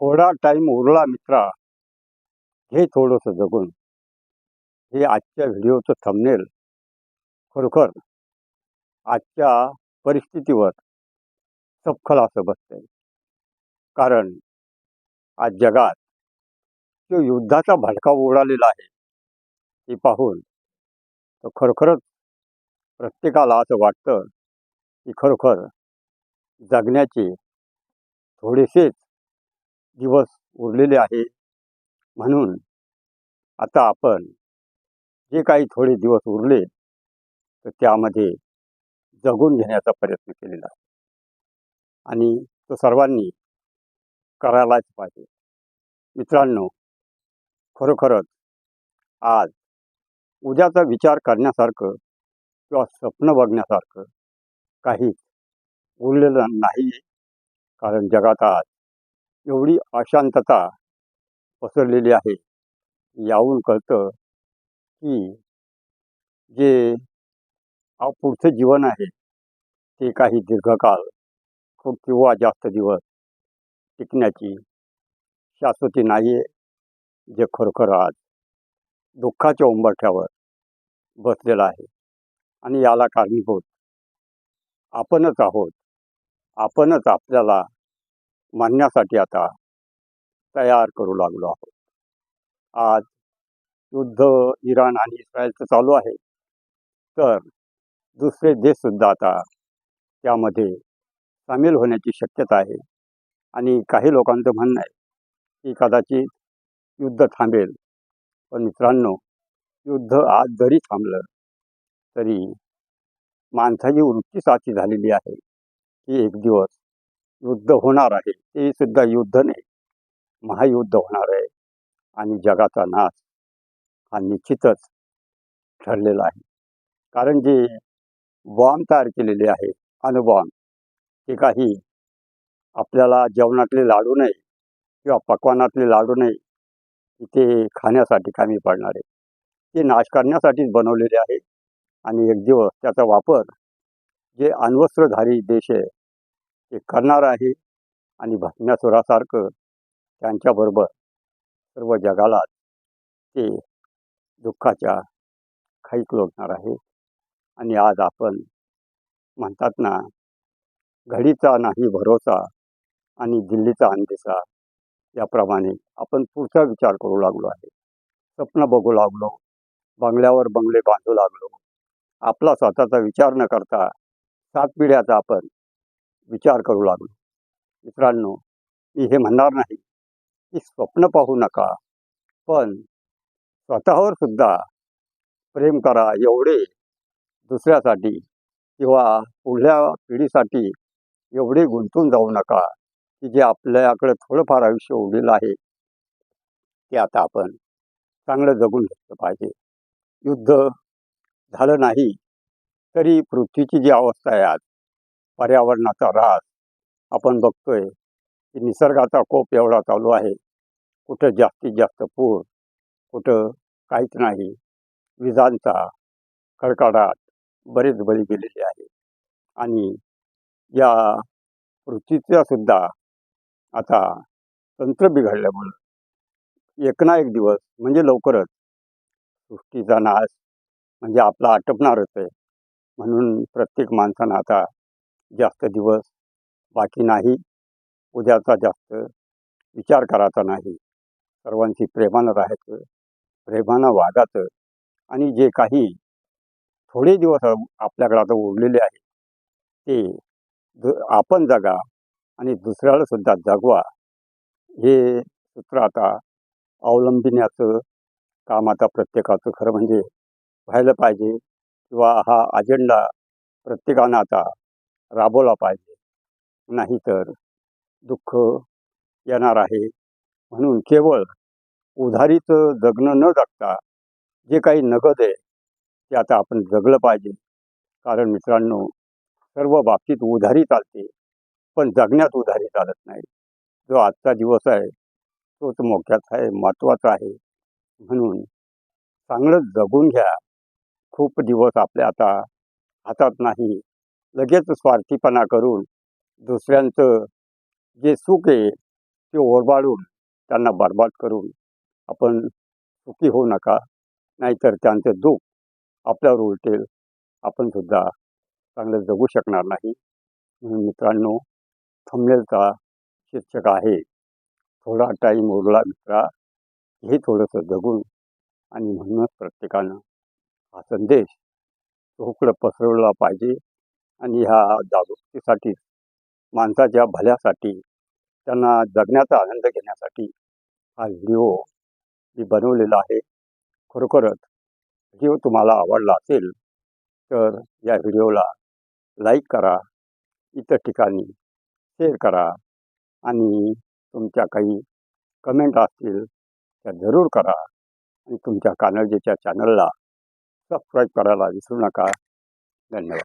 थोडा टाईम उरला मित्रा हे थोडंसं जगून. हे आजच्या व्हिडिओचं थंबनेल खरोखर आजच्या परिस्थितीवर सपखल असं बसतंय. कारण आज जगात जो युद्धाचा भडका उडालेला आहे हे पाहून तर खरोखरच प्रत्येकाला असं वाटतं की खरोखर जगण्याचे थोडेसेच दिवस उरलेले आहे. म्हणून आता आपण जे काही थोडे दिवस उरले तर त्यामध्ये जगून घेण्याचा प्रयत्न केलेला आहे. आणि तो सर्वांनी करायलाच पाहिजे. मित्रांनो खरोखरच आज उद्याचा विचार करण्यासारखं किंवा स्वप्न बघण्यासारखं काही उरलेलं नाही कारण जगात आज एवढी अशांतता पसरलेली आहे. याहून कळतं की जे पुढचं जीवन आहे ते काही दीर्घकाळ खूप किंवा जास्त दिवस टिकण्याची शाश्वती नाही आहे जे खरोखर आज दुःखाच्या उंबरठ्यावर बसलेलं आहे. आणि याला कारणीभूत आपणच आहोत. आपणच आपल्याला मानण्यासाठी आता तयार करू लागलो आहोत. आज युद्ध इराण आणि इस्रायलचं चालू आहे. तर दुसरे देशसुद्धा आता त्यामध्ये सामील होण्याची शक्यता आहे. आणि काही लोकांचं म्हणणं आहे की कदाचित युद्ध थांबेल. पण मित्रांनो युद्ध आज जरी थांबलं तरी माणसाची वृत्ती साची झालेली आहे की एक दिवस युद्ध होणार आहे ते सुद्धा युद्ध नाही. महायुद्ध होणार आहे आणि जगाचा नाश हा निश्चितच ठरलेला आहे. कारण जे बॉम्ब तयार केलेले आहे अणुबॉम्ब ते काही आपल्याला जेवणातले लाडू नाही किंवा पकवानातले लाडू नाही ते खाण्यासाठी कामी पडणार आहे. ते नाश करण्यासाठीच बनवलेले आहे आणि एक दिवस त्याचा वापर जे अण्वस्त्रधारी देश आहे ते करणार आहे आणि भस्मासुरासारखं त्यांच्याबरोबर सर्व जगाला ते दुःखाच्या खाईक लोटणार आहे. आणि आज आपण म्हणतात ना घडीचा नाही भरोसा आणि दिल्लीचा अंदेसा याप्रमाणे आपण पुढचा विचार करू लागलो आहे. स्वप्न बघू लागलो बंगल्यावर बंगले बांधू लागलो. आपला स्वतःचा विचार न करता सात पिढ्याचा आपण विचार करू लागलो. मित्रांनो मी हे म्हणणार नाही की स्वप्न पाहू नका पण स्वतःवर सुद्धा प्रेम करा एवढे दुसऱ्यासाठी किंवा पुढल्या पिढीसाठी एवढे गुंतून जाऊ नका की जे आपल्याकडे थोडंफार आयुष्य उरलेलं आहे. ते आता आपण चांगलं जगून घेतलं पाहिजे. युद्ध झालं नाही तरी पृथ्वीची जी अवस्था आहे आज पर्यावरणाचा ऱ्हास आपण बघतोय की निसर्गाचा कोप एवढा चालू आहे. कुठं जास्तीत जास्त पूर कुठं काहीच नाही. विजांचा कडकडाट बरेच बळी गेलेले आहे. आणि या पृथ्वीचा सुद्धा आता तंत्र बिघडल्यामुळं एक ना एक दिवस म्हणजे लवकरच सृष्टीचा नाश म्हणजे आपला आटपणारच आहे. म्हणून प्रत्येक माणसानं आता जास्त दिवस बाकी नाही. उद्याचा जास्त विचार करायचा नाही. सर्वांशी प्रेमानं राहायचं प्रेमानं वागायचं आणि जे काही थोडे दिवस आपल्याकडे आता उरलेले आहे ते दु आपण जगा आणि दुसऱ्याला सुद्धा जगवा. हे सूत्र आता अवलंबिण्याचं काम आता प्रत्येकाचं खरं म्हणजे व्हायला पाहिजे किंवा हा अजेंडा प्रत्येकानं आता राबवला पाहिजे. नाहीतर दुःख येणार आहे. म्हणून केवळ उधारीचं जगणं न जगता जे काही नगद आहे ते आता आपण जगलं पाहिजे. कारण मित्रांनो सर्व बाबतीत उधारी चालते पण जगण्यात उधारी चालत नाही. जो आजचा दिवस आहे तोच मोक्याचा आहे महत्त्वाचा आहे. म्हणून चांगलं जगून घ्या. खूप दिवस आपल्या आता हातात नाही. लगेच स्वार्थीपणा करून दुसऱ्यांचं जे सुख आहे ते ओरबाडून त्यांना बरबाद करून आपण सुखी होऊ नका नाहीतर त्यांचं दुःख आपल्यावर उलटेल. आपण सुद्धा चांगलं जगू शकणार नाही. म्हणून मित्रांनो थंबनेलचा शीर्षक आहे थोडा टाईम उरला मित्रा हे थोडंसं जगून आणि म्हणूनच प्रत्येकानं हा संदेश चोहकडं पसरवला पाहिजे आणि ह्या जागृतीसाठी माणसाच्या भल्यासाठी त्यांना जगण्याचा आनंद घेण्यासाठी हा व्हिडिओ मी बनवलेला आहे. खरोखरच व्हिडिओ तुम्हाला आवडला असेल तर या व्हिडिओला लाईक करा इतर ठिकाणी शेअर करा आणि तुमच्या काही कमेंट असतील त्या जरूर करा आणि तुमच्या कानडजेच्या चॅनलला सबस्क्राईब करायला विसरू नका. धन्यवाद.